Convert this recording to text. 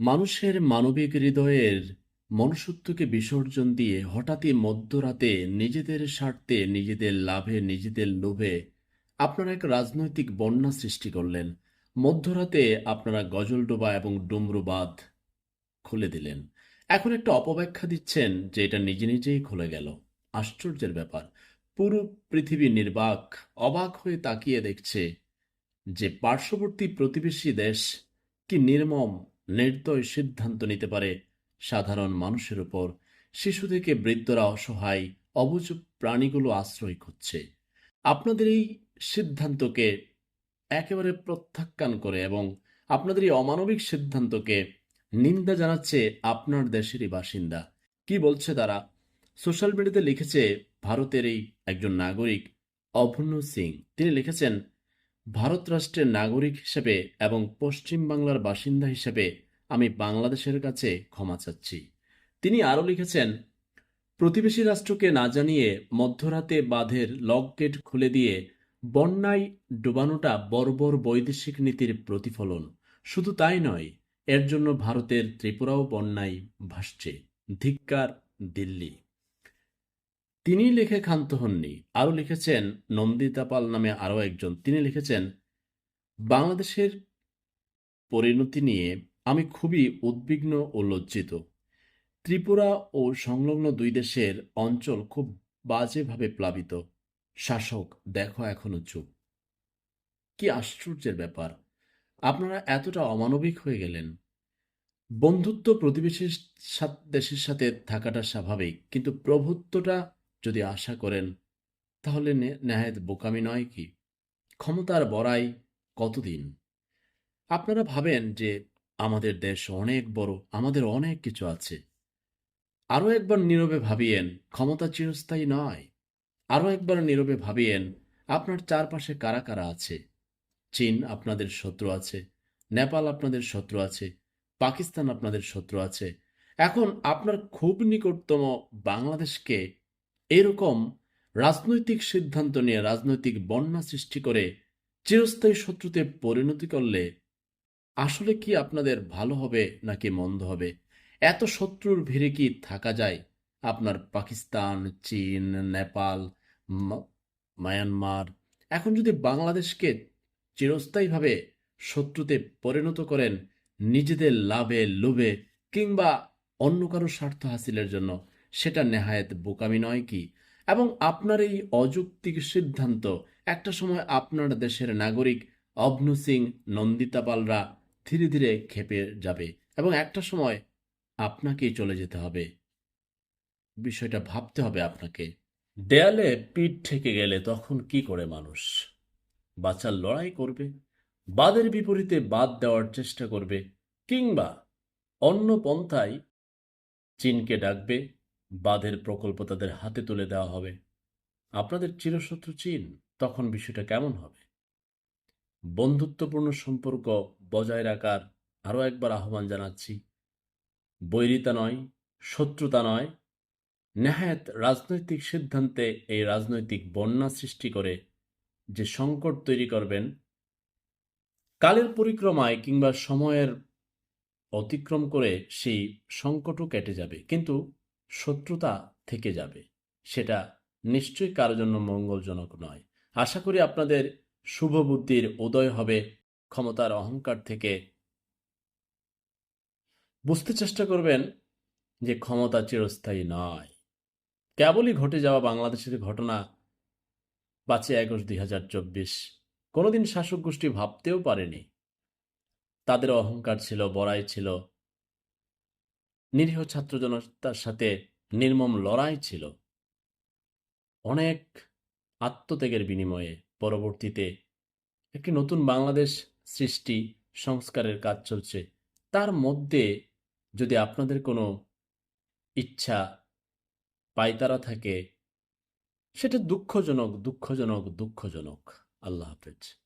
মানুষের মানবিক হৃদয়ের মনুষ্যত্বকে বিসর্জন দিয়ে হঠাৎই মধ্যরাতে নিজেদের স্বার্থে, নিজেদের লাভে, নিজেদের লোভে আপনারা এক রাজনৈতিক বন্যা সৃষ্টি করলেন। মধ্যরাতে আপনারা গজলডোবা এবং ডুমরুবাদ খুলে দিলেন। এখন একটা অপব্যাখ্যা দিচ্ছেন যে এটা নিজে নিজেই খুলে গেল। আশ্চর্যের ব্যাপার। পুরো পৃথিবী নির্বাক, অবাক হয়ে তাকিয়ে দেখছে যে পার্শ্ববর্তী প্রতিবেশী দেশ কি নির্মম নির্দয় সিদ্ধান্ত নিতে পারে। সাধারণ মানুষের উপর শিশু থেকে বৃদ্ধরা অসহায়, অবুজ প্রাণীগুলো আশ্রয় খুঁজছে। আপনাদের এই সিদ্ধান্তকে একেবারে প্রত্যাখ্যান করে এবং আপনাদের এই অমানবিক সিদ্ধান্তকে নিন্দা জানাচ্ছে আপনার দেশেরই বাসিন্দা। কি বলছে তারা? সোশ্যাল মিডিয়াতে লিখেছে, ভারতের এই একজন নাগরিক অভন্য সিং। তিনি লিখেছেন ভারত রাষ্ট্রের নাগরিক হিসেবে এবং পশ্চিম বাংলার বাসিন্দা হিসেবে আমি বাংলাদেশের কাছে ক্ষমা চাচ্ছি। তিনি আরও লিখেছেন, প্রতিবেশী রাষ্ট্রকে না জানিয়ে মধ্যরাতে বাঁধের লক গেট খুলে দিয়ে বন্যায় ডোবানোটা বর্বর বৈদেশিক নীতির প্রতিফলন। শুধু তাই নয়, এর জন্য ভারতের ত্রিপুরাও বন্যায় ভাসছে। ধিক্কার, দিল্লি। তিনি লিখে ক্ষান্ত হননি। আরও লিখেছেন নন্দিতা পাল নামে আরও একজন। তিনি লিখেছেন, বাংলাদেশের পরিণতি নিয়ে আমি খুবই উদ্বিগ্ন ও লজ্জিত। ত্রিপুরা ও সংলগ্ন দুই দেশের অঞ্চল খুব বাজেভাবে প্লাবিত। শাসক, দেখো এখনও চুপ। কি আশ্চর্যের ব্যাপার। আপনারা এতটা অমানবিক হয়ে গেলেন। বন্ধুত্ব প্রতিবেশীর দেশের সাথে থাকাটা স্বাভাবিক, কিন্তু প্রভুত্বটা যদি আশা করেন, তাহলে নে- নেহায়েত বোকামি নয় কি? ক্ষমতার বড়াই কতদিন? আপনারা ভাবেন যে আমাদের দেশ অনেক বড়, আমাদের অনেক কিছু আছে। আরও একবার নীরবে ভাবিয়েন, ক্ষমতা চিরস্থায়ী নয়। আরও একবার নীরবে ভাবিয়েন, আপনার চারপাশে কারা কারা আছে? চীন আপনাদের শত্রু আছে, নেপাল আপনাদের শত্রু আছে, পাকিস্তান আপনাদের শত্রু আছে। এখন আপনার খুব নিকটতম বাংলাদেশকে এরকম রাজনৈতিক সিদ্ধান্ত নিয়ে রাজনৈতিক বন্যা সৃষ্টি করে চিরস্থায়ী শত্রুতে পরিণতি করলে আসলে কি আপনাদের ভালো হবে নাকি মন্দ হবে? এত শত্রুর ভিড়ে কি থাকা যায়? আপনার পাকিস্তান, চীন, নেপাল মায়ানমার, এখন যদি বাংলাদেশকে চিরস্থায়ীভাবে শত্রুতে পরিণত করেন নিজেদের লাভে, লোভে কিংবা অন্য কারও স্বার্থ হাসিলের জন্য সেটা নেহায়েত বোকামি নয় কি? এবং আপনার এই অযৌক্তিক সিদ্ধান্ত, একটা সময় আপনার দেশের নাগরিক অভনু সিং নন্দিতা পালরা ধীরে ধীরে খেপে যাবে এবং একটা সময় আপনাকেই চলে যেতে হবে। বিষয়টা ভাবতে হবে আপনাকে। দেয়ালে পিঠ ঠেকে গেলে তখন কি করে মানুষ? বাচ্চার লড়াই করবে, বাদের বিপরীতে বাদ দেওয়ার চেষ্টা করবে, কিংবা অন্য পন্থায় চীনকে ডাকবে বাঁধের প্রকল্প তাদের হাতে তুলে দেওয়া হবে। আপনাদের চিরশত্রু চীন, তখন বিষয়টা কেমন হবে? বন্ধুত্বপূর্ণ সম্পর্ক বজায় রাখার আরও একবার আহ্বান জানাচ্ছি। বৈরিতা নয়, শত্রুতা নয়, নেহায়েত রাজনৈতিক সিদ্ধান্তে এই রাজনৈতিক বন্যা সৃষ্টি করে যে সংকট তৈরি করবেন, কালের পরিক্রমায় কিংবা সময়ের অতিক্রম করে সেই সংকটও কেটে যাবে। কিন্তু শত্রুতা থেকে যাবে। সেটা নিশ্চয়ই কারোর জন্য মঙ্গলজনক নয়। আশা করি আপনাদের শুভ বুদ্ধির উদয় হবে ক্ষমতার অহংকার থেকে। বুঝতে চেষ্টা করবেন যে ক্ষমতা চিরস্থায়ী নয়। কেবলই ঘটে যাওয়া বাংলাদেশের ঘটনা পাঁচই আগস্ট দুই হাজার চব্বিশ। কোনোদিন শাসক গোষ্ঠী ভাবতেও পারেনি। তাদের অহংকার ছিল, বড়াই ছিল নিরীহ ছাত্র জনতার সাথে নির্মম লড়াই ছিল। অনেক আত্মত্যাগের বিনিময়ে পরবর্তীতে একটি নতুন বাংলাদেশ সৃষ্টি সংস্কারের কাজ চলছে। তার মধ্যে যদি আপনাদের কোনো ইচ্ছা পাইতারা থাকে, সেটা দুঃখজনক দুঃখজনক দুঃখজনক। আল্লাহ হাফেজ।